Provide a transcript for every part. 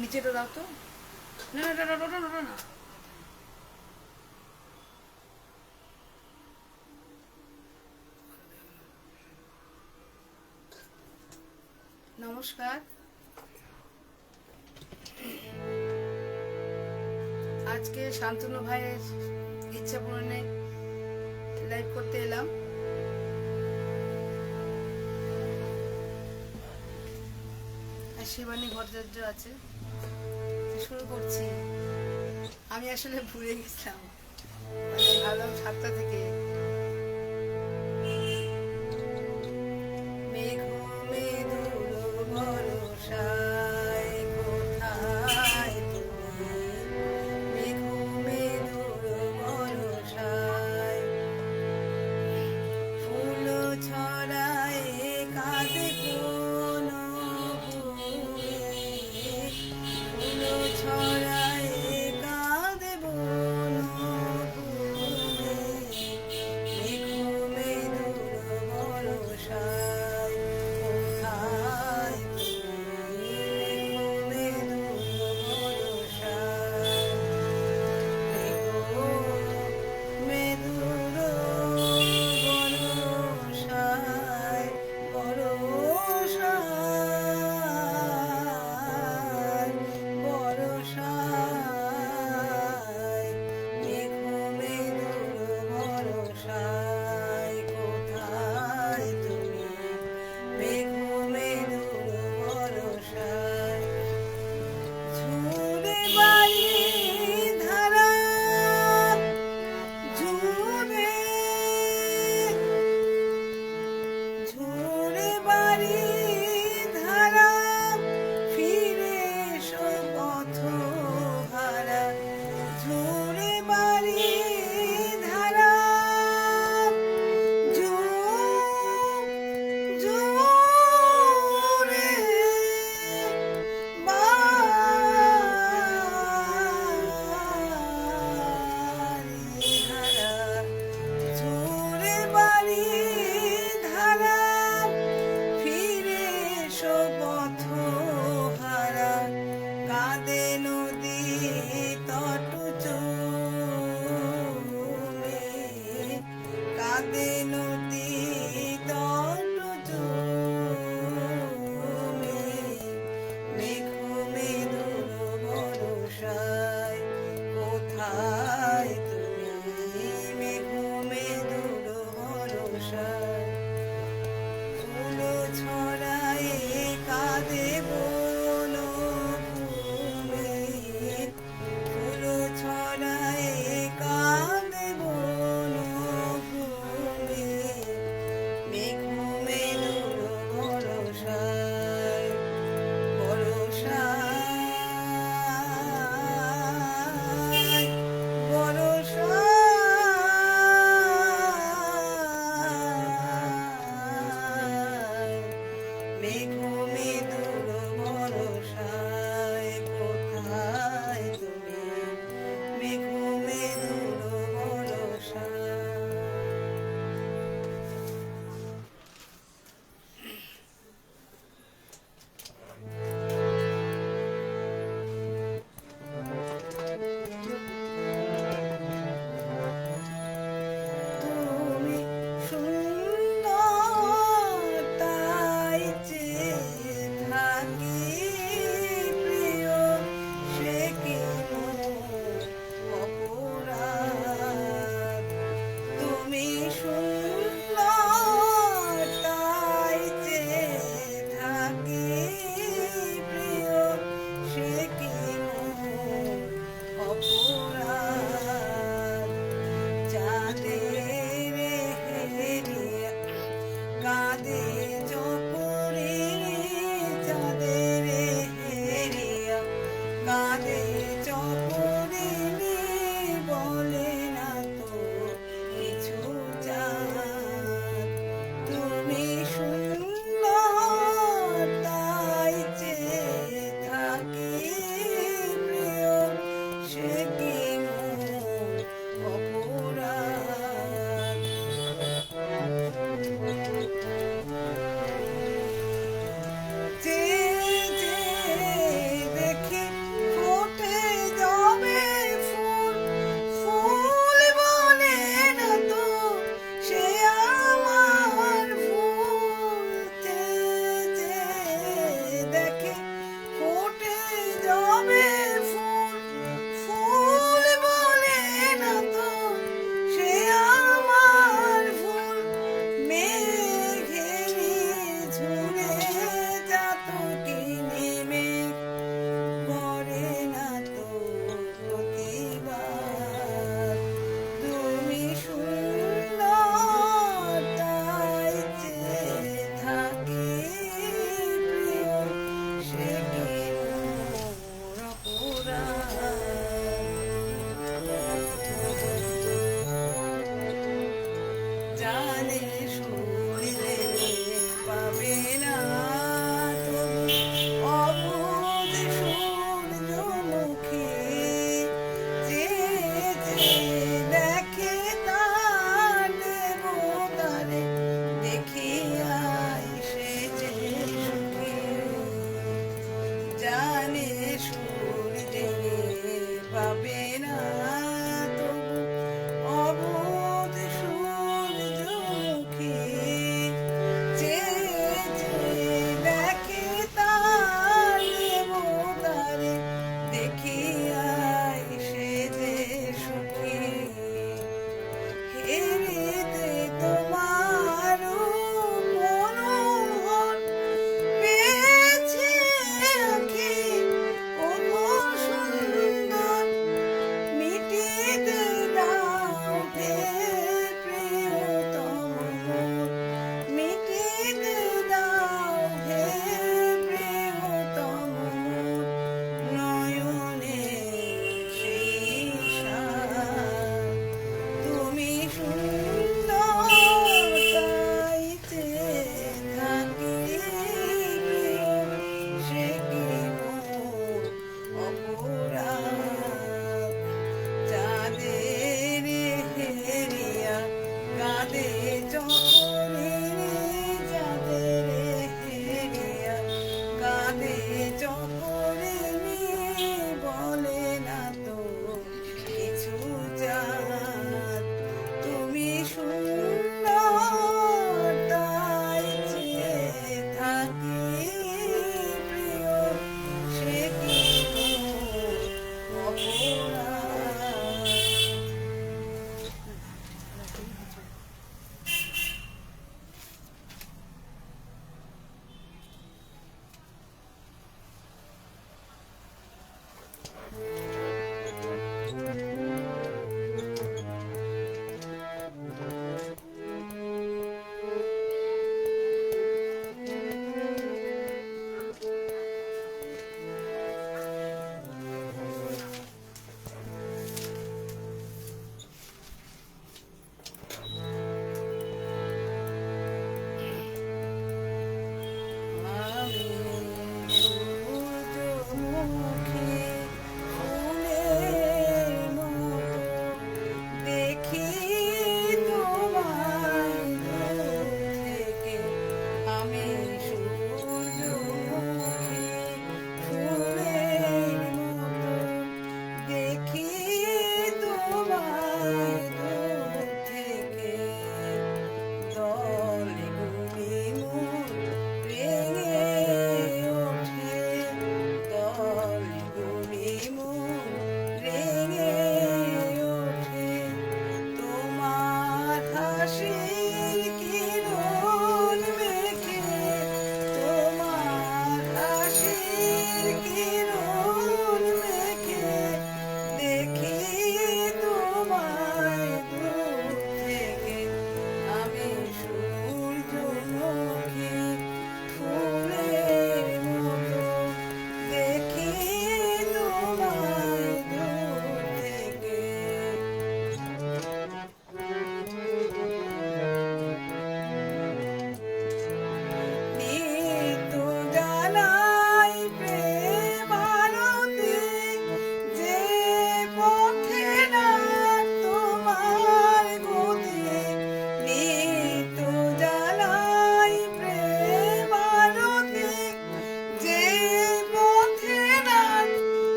নিচেটা দাও তো। না না না না না নমস্কার। আজকে শান্তনু ভাইয়ের ইচ্ছা পূরণে লাইভ করতে এলাম। শিবানী ভট্টাচার্য আছে। শুরু করছি। আমি আসলে ভুলে গেছিলাম। মানে ভালো সাতটা থেকে মেঘ মেদুর বরষা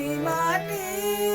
আমি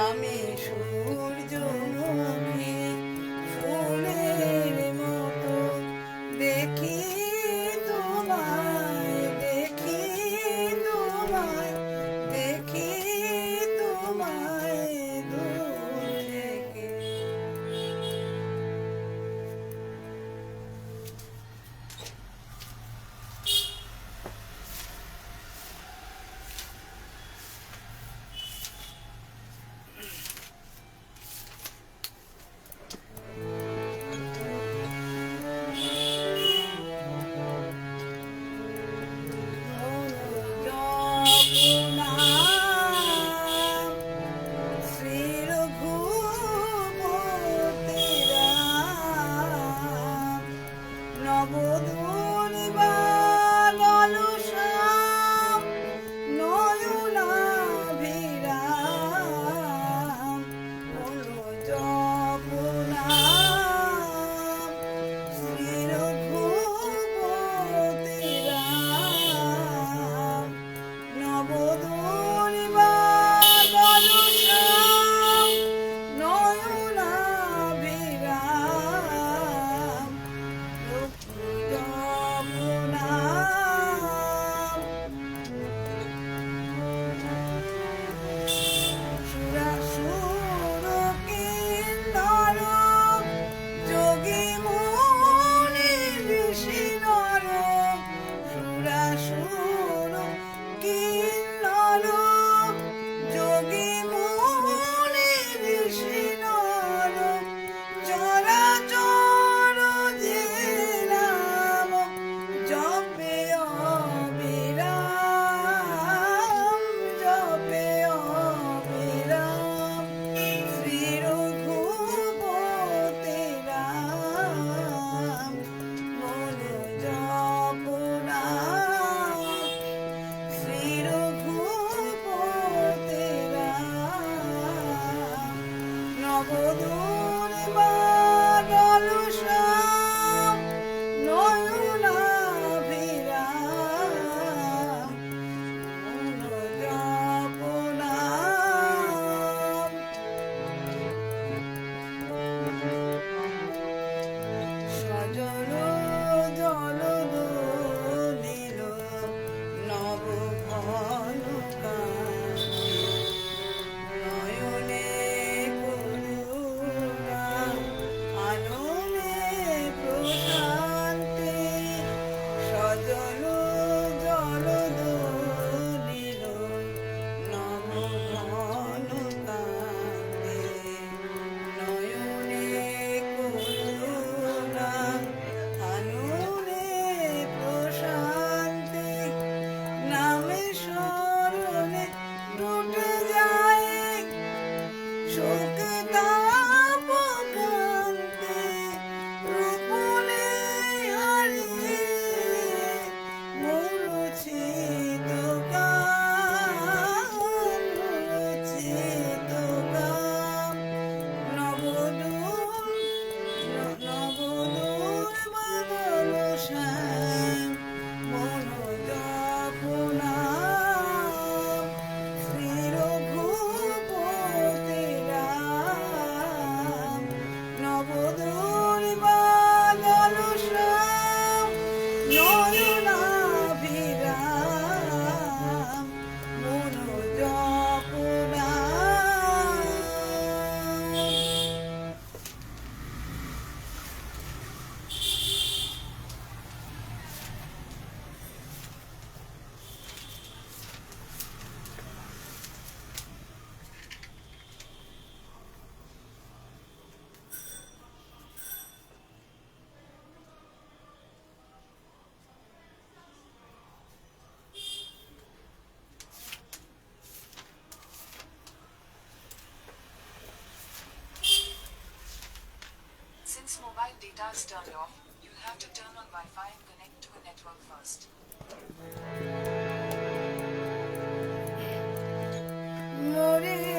আমি সূর্যমুখী Father, the data is turned off, you'll have to turn on Wi-Fi and connect to a network first. Notice.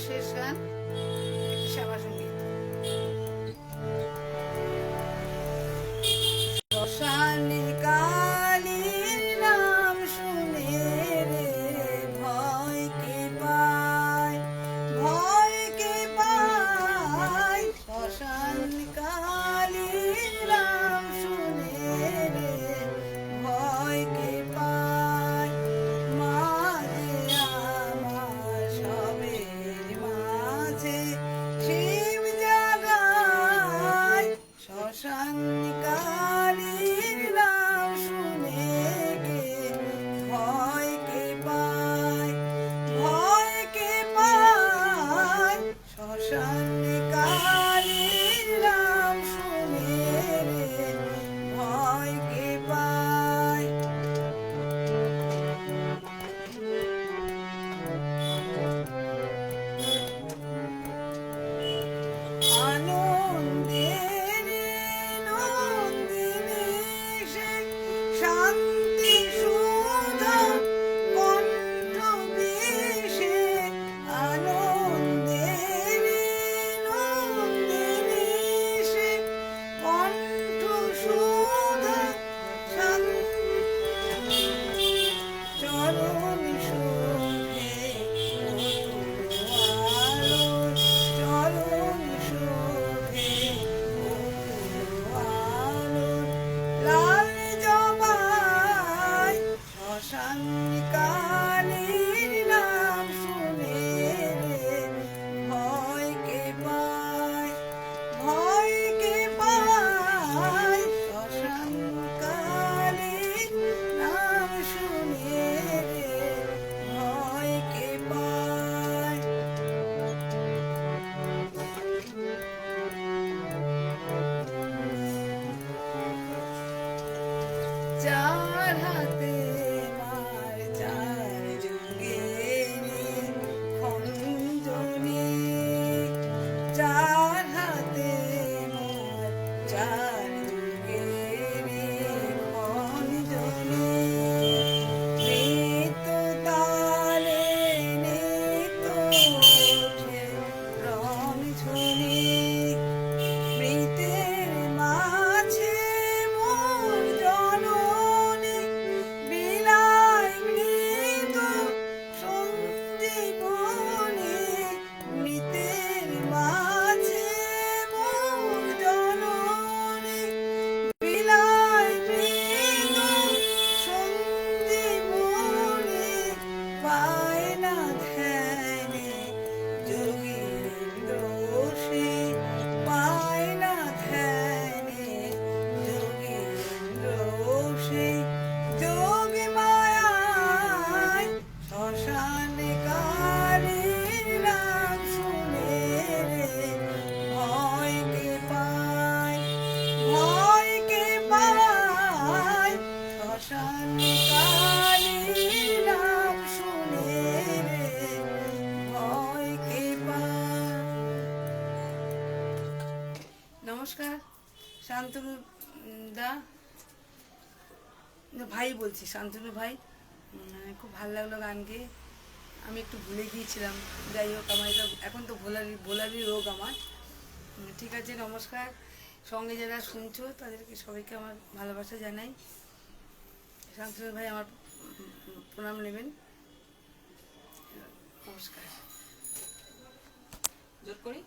শেষ গান করেছি শান্তনু ভাই মানে খুব ভালো লাগল গান গেয়ে আমি একটু ভুলে গিয়েছিলাম। যাই হোক, আমার এটা এখন তো ভোলারি ভোলারি রোগ আমার। ঠিক আছে, নমস্কার। সঙ্গে যারা শুনছো, তাদেরকে সবাইকে আমার ভালোবাসা জানাই। শান্তনু ভাই, আমার প্রণাম নেবেন। নমস্কার। জোর করি?